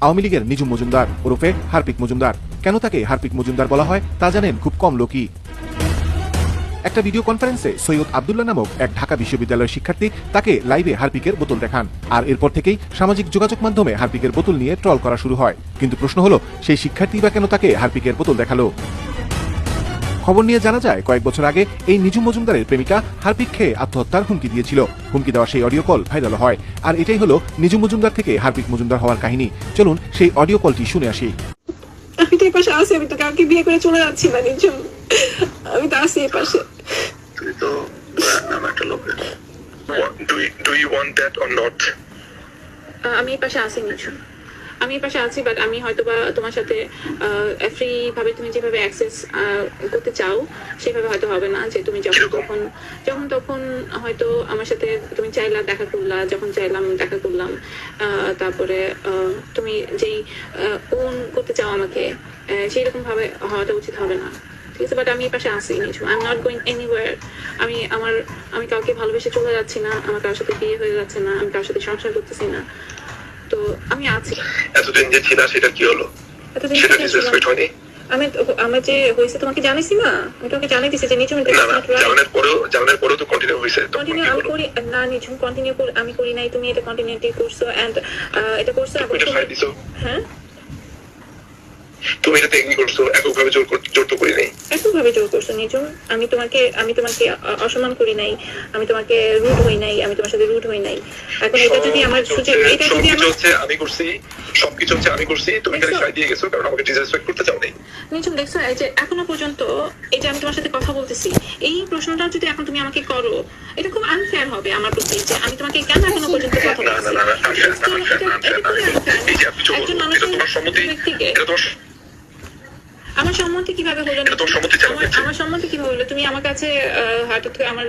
আওয়ামী লীগের নিজুম মজুমদার ওরফে হারপিক মজুমদার। কেন তাকে হারপিক মজুমদার বলা হয় তা জানেন খুব কম লোকই। একটা ভিডিও কনফারেন্সে সৈয়দ আবদুল্লাহ নামক এক ঢাকা বিশ্ববিদ্যালয়ের শিক্ষার্থী তাকে লাইভে হারপিকের বোতল দেখান। আর এরপর থেকেই সামাজিক যোগাযোগ মাধ্যমে হারপিকের বোতল নিয়ে ট্রল করা শুরু হয়। কিন্তু প্রশ্ন হলো, সেই শিক্ষার্থী বা কেন তাকে হারপিকের বোতল দেখাল? খবর নিয়ে জানা যায় কয়েক বছর আগে এই নিজুম মজুমদারের প্রেমিকা হারপিক খেয়ে আত্মহত্যার হুমকি দিয়েছিল। হুমকি দেওয়া সেই অডিও কল ভাইরাল হয়। আর এটাই হলো নিজুম মজুমদার থেকে হারপিক মজুমদার হওয়ার কাহিনী। চলুন সেই অডিও কলটি শুনে আসি। আমি তো এই পাশে আছি আমি তো কাউকে বিয়ে করে চলে যাচ্ছি না নিজম আমি তো আছি এই পাশে। তুই তো নাম একটা লোকের do do you want that or not আমি এই পাশে আছি নিঝুম। আমি পাশে আছি বাট আমি হয়তো বা তোমার সাথে ফ্রি ভাবে তুমি যেভাবে অ্যাক্সেস করতে চাও, সেভাবে হয়তো হবে না যে তুমি যখন তখন যখন তখন হয়তো আমার সাথে তুমি চাইলা দেখা করলা, যখন চাইলাম দেখা করলাম তারপরে তুমি যেই ওন করতে চাও আমাকে সেই রকম ভাবে হওয়াটা উচিত হবে না। ঠিক আছে বাট আমি এই পাশে আসি নিঝুম I am not going anywhere আমি আমার, আমি কাউকে ভালোবেসে চলে যাচ্ছি না, আমার কারোর সাথে বিয়ে হয়ে যাচ্ছে না, আমি কারোর সাথে সংসার করতেছি না। তো আমি আছি। এতদিন যে ছিল সেটা কি হলো? এতদিন সেটা। ডিসরেসপেক্ট হয়নি? আমি আমার যে হয়েছে তোমাকে জানাইছি না আমি তোমাকে জানাই দিছি যে নিচু না জানানোর পরেও জানানোর পরেও তো কন্টিনিউ হয়েছে কন্টিনিউ আমি করি না নিঝুম কন্টিনিউ আমি করি নাই তুমি এটা কন্টিনিউটি করছ এন্ড এটা করছ এটা দিছো? হ্যাঁ? তুমি এটাতে এগ্রি করছ এককভাবে জোর জোর তো করি নাই। একদম জোর করছ নিঝুম আমি তোমাকে আমি তোমাকে অসম্মান করি নাই আমি তোমাকে রুড হই নাই আমি তোমার সাথে রুড হই নাই এখন এটা যদি আমার সুযোগ এটা যদি আমার হচ্ছে আমি করছি সবকিছু হচ্ছে আমি করছি তুমি খালি সাই দিয়ে গেছো কারণ আমাকে ডিসরেসপেক্ট করতে চাও নাই নিঝুম দেখছ এই যে এখনও পর্যন্ত এই যে আমি তোমার সাথে কথা বলতেছি এই প্রশ্নটা যদি এখন তুমি আমাকে করো এটা খুব আনফেয়ার হবে আমার প্রতি যে আমি তোমাকে কেন এখনও পর্যন্ত কথা না না বলছি একজন মানুষের ব্যক্তিকে সম্মতি কীভাবে হলো? আমার সম্মতি কীভাবে হলো? তুমি আমার কাছে আহ, হঠাৎ করে আমার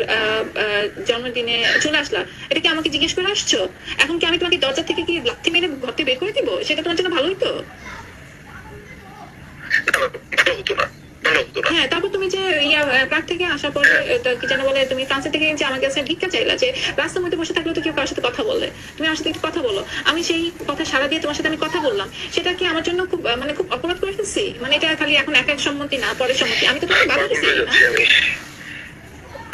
জন্মদিনে চলে আসলা। এটা কি আমাকে জিজ্ঞেস করে আসছো? এখন কি আমি তোমাকে দরজা থেকে কি লাথি মেরে ঘর থেকে বের করে দিব? সেটা তোমার জন্য ভালোই তো। ভালো হইতো হতো না। হ্যাঁ তারপর তুমি যে ইয়া প্রাগ থেকে আসার পর কি যেন বলে তুমি ফ্রান্সের থেকে যে আমার কাছে ভিক্ষা চাইলা যে রাস্তার মধ্যে বসে থাকলে তো কেউ কারোর সাথে কথা বললে তুমি আমার সাথে একটু কথা বলো। আমি সেই কথা সারা দিয়ে তোমার সাথে আমি কথা বললাম। সেটা কি আমার জন্য খুব মানে খুব অপরাধ করে ফেলছি? মানে এটা খালি এখন এক এক সম্মতি না পরের সম্মতি। আমি তো তোমাকে বাধা দিচ্ছি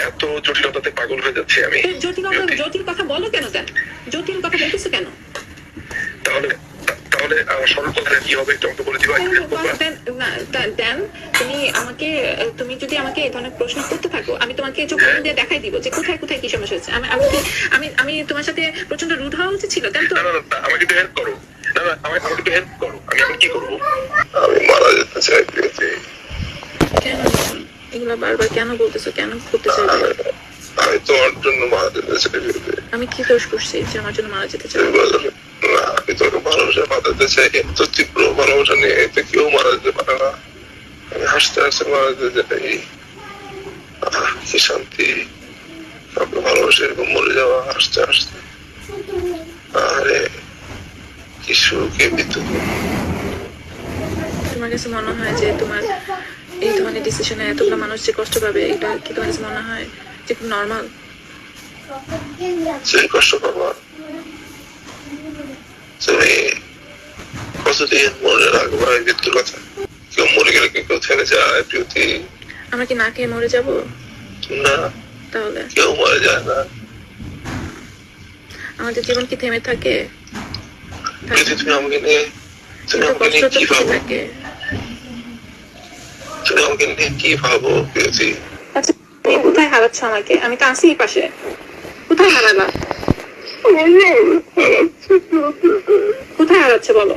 এত জটিলতাতে পাগল হয়ে যাচ্ছি আমি। জটিলতা জটিল কথা বলো কেন দেন জটিল কথা বলতেছো কেন? তাহলে তাহলে সরল কথাটা কি হবে? একটু বলে দিবা? দেন তুমি তুমি যদি আমাকে এই ধরনের প্রশ্ন করতে থাকো আমি তোমাকে চোখ দিয়ে দেখাই দিব যে কোথায় কোথায় কি সমস্যা হচ্ছে। আমি আমি আমি আমি তোমার সাথে প্রচণ্ড রুড হওয়া উচিত ছিল দেন তো? না না না, না, আমাকে একটু হেল্প করো। না না আমাকে আমাকে একটু হেল্প করো। আমি এখন কি করব? আমি মারা যেতে চাই কেন? এগুলো বারবার কেন বলতেছো? কেন করতে চাইছো? আমি তোমার জন্য মারা যেতে চাই আমি কি দোষ করছি যে আমার জন্য মারা যেতে চাই? আমি তোকে ভালোবাসা বাঁধাতে চাই এত তীব্র ভালোবাসা নিয়ে এতে কেউ মারা যেতে পারে না। হাসতে হাসতে মারা যেতে চাই কি শান্তি কাউকে ভালোবাসে এরকম মরে যাওয়া হাসতে হাসতে আরে কি সুখে বিদ্যুৎ তোমার কাছে মনে হয় যে তোমার এই ধরনের ডিসিশনে এতগুলো মানুষ যে কষ্ট পাবে এটা কি তোমার কাছে মনে হয় যে খুব নর্মাল সেই কষ্ট পাবা তুমি কতদিন মনে রাখবা এই মৃত্যুর কথা মরে গেলে কি কেউ থেমে যায়? প্রিয়তি আমরা কি না খেয়ে মরে যাব? না। তাহলে? কেউ মরে যায় না। আমাদের জীবন কি থেমে থাকে? প্রিয়তি তুমি আমাকে নিয়ে তুমি আমাকে নিয়ে কি ভাবো? তুমি আমাকে নিয়ে কি ভাবো আচ্ছা কোথায় হারাচ্ছ আমাকে? আমি তো এই পাশে। কোথায় হারালা কোথায় হারাচ্ছে বলো?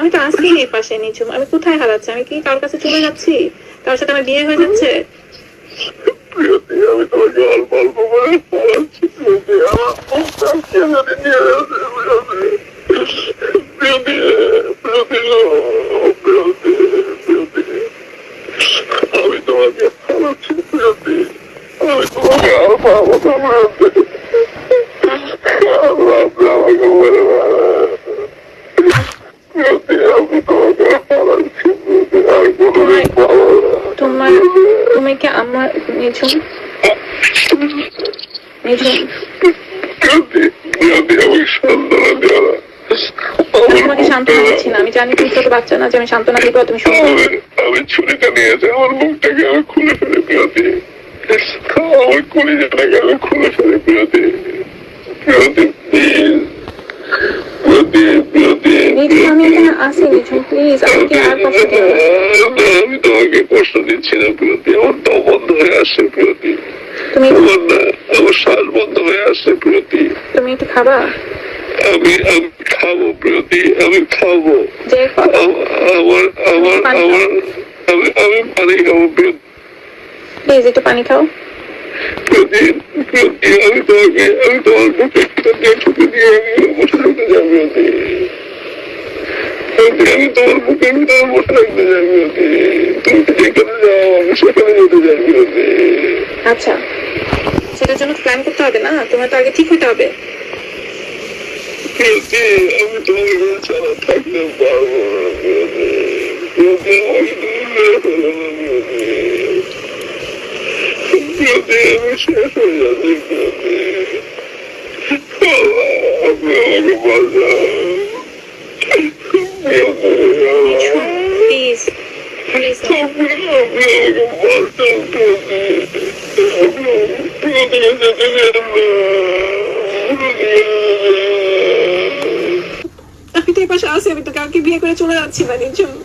আমি তো আছি এই পাশে নিচু আমি কোথায় হারাচ্ছি? আমি কি কারোর কাছে চলে যাচ্ছি? কারোর সাথে আমার বিয়ে হয়ে যাচ্ছে? আমি তোমাকে করে আমি তোমাকে আর পাবো সান্ত্বনা দেওয়া আমি তোমাকে সান্ত্বনা দিচ্ছি না। আমি জানি তুমি ছোট বাচ্চা না যে আমি সান্ত্বনা দিব তুমি আমি ছুরিটা নিয়েছে আমার মুখটাকে আমি খুলে ফেলে প্রিয়তি। আমার কলিজাটাকে আমি খুলে ফেলে প্রিয়তি। প্রিয়তি প্লিজ আমি এখানে আসি নিঝুম প্লিজ আমাকে আর কষ্ট দিও না। আমি তোমাকে কষ্ট দিচ্ছি না প্রিয়তি আমার দম বন্ধ হয়ে আসছে প্রিয়তি তুমি আমার শ্বাস বন্ধ হয়ে আসছে প্রিয়তি তুমি একটু খাবা? আমি আমি খাব প্রিয়তি আমি খাব। আমার আমার আমার আমি আমি পানি খাব প্লিজ একটু পানি খাও। প্রতি প্রতি আমি তোমাকে আমি তোমার বুকে দিয়ে ঠুকে দিয়ে আমি বসে থাকতে যাই প্রতি। প্রতি আমি তোমার বুকের ভিতরে বসে থাকতে যাই প্রতি। তুমি যেখানে যাও আমি সেখানে যেতে যাই প্রতি। আচ্ছা। সেটার জন্য প্ল্যান করতে হবে না? তোমার তো আগে ঠিক হতে হবে। আমি তোমাকে ছাড়া থাকতে পারব আমি শেষ হয়ে যাচ্ছি আপনি আমাকে বাঁচান প্লিজ প্লিজ আমি তো এই পাশে আসি আমি তো কাউকে বিয়ে করে চলে যাচ্ছি না নিঝুম